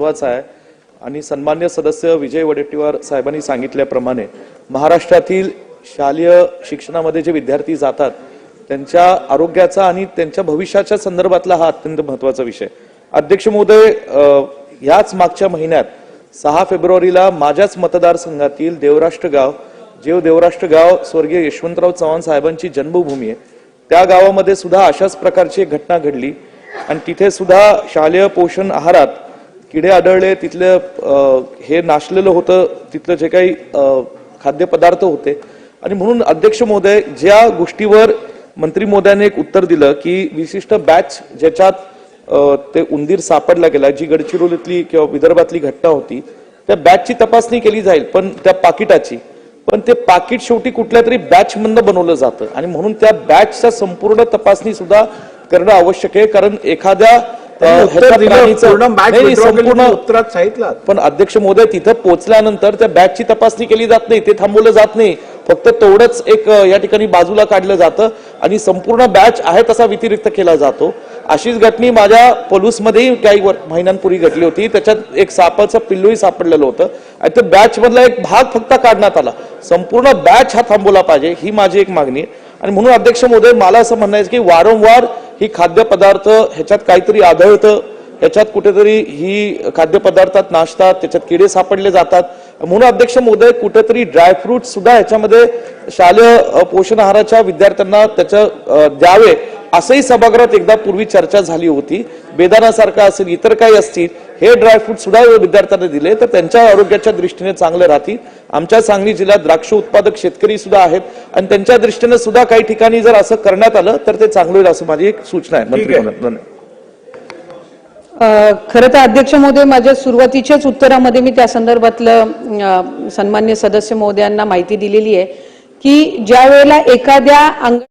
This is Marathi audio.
महत्त्वाचा आहे. आणि सन्मान्य सदस्य विजय वडेट्टीवार साहेबांनी सांगितल्याप्रमाणे महाराष्ट्रातील शालेय शिक्षणामध्ये जे विद्यार्थी जातात त्यांच्या आरोग्याचा आणि त्यांच्या भविष्याच्या संदर्भातला हा अत्यंत महत्त्वाचा विषय. अध्यक्ष महोदय ह्याच याच मागच्या महिन्यात सहा फेब्रुवारीला माझ्याच मतदारसंघातील देवराष्ट्र गाव जेव देवराष्ट्र गाव स्वर्गीय यशवंतराव चव्हाण साहेबांची जन्मभूमी आहे त्या गावामध्ये सुद्धा अशाच प्रकारची एक घटना घडली. आणि तिथे सुद्धा शालेय पोषण आहारात किडे आढळले तिथलं हे नाशलेलं होतं तिथलं जे काही खाद्यपदार्थ होते. आणि म्हणून अध्यक्ष महोदय ज्या गोष्टीवर मंत्री महोदयाने एक उत्तर दिलं की विशिष्ट बॅच ज्याच्यात ते उंदीर सापडला गेला जी गडचिरोलीतली किंवा विदर्भातली घटना होती त्या बॅचची तपासणी केली जाईल पण त्या पाकिटाची. पण ते पाकिट शेवटी कुठल्या तरी बॅचमधनं बनवलं जातं. आणि म्हणून त्या बॅचच्या संपूर्ण तपासणी सुद्धा करणं आवश्यक आहे कारण एखाद्या उत्तरात सांगितलं. पण अध्यक्ष महोदय तिथं पोहोचल्यानंतर त्या बॅचची तपासणी केली जात नाही ते थांबवलं जात नाही. फक्त तेवढंच एक या ठिकाणी बाजूला काढलं जातं आणि संपूर्ण बॅच आहे तसा व्यतिरिक्त केला जातो. अशीच घटनी माझ्या पलूसमध्येही काही महिन्यांपूर्वी घडली होती. त्याच्यात एक सापाचं पिल्लूही सापडलेलं होतं. आणि त्या बॅच मधला एक भाग फक्त काढण्यात आला. संपूर्ण बॅच हा थांबवला पाहिजे ही माझी एक मागणी आहे. आणि म्हणून अध्यक्ष महोदय मला असं म्हणणं आहे की वारंवार ही खाद्यपदार्थ ह्याच्यात काहीतरी आढळतं याच्यात कुठेतरी ही खाद्यपदार्थात नाशतात त्याच्यात किडे सापडले जातात. म्हणून अध्यक्ष महोदय कुठेतरी ड्रायफ्रूट सुद्धा ह्याच्यामध्ये शालेय पोषण आहाराच्या विद्यार्थ्यांना त्याच्या द्यावे असंही सभागृहात एकदा पूर्वी चर्चा झाली होती. बेदानासारखा असेल इतर काही असतील हे ड्रायफ्रूट सुद्धा विद्यार्थ्यांना दिले तर त्यांच्या आरोग्याच्या दृष्टीने चांगले राहतील आमच्या सांगली जिल्ह्यात द्राक्ष उत्पादक शेतकरी सुद्धा आहेत आणि त्यांच्या दृष्टीने सुद्धा काही ठिकाणी जर असं करण्यात आलं तर ते चांगलं होईल असं माझी एक सूचना आहे मंत्री आहे. महोदय. धन्यवाद अ, खरं तर अध्यक्ष महोदय माझ्या सुरुवातीच्याच उत्तरामध्ये मी त्या संदर्भातलं सन्मान्य सदस्य महोदयांना माहिती दिलेली आहे की ज्या वेळेला एखाद्या अंग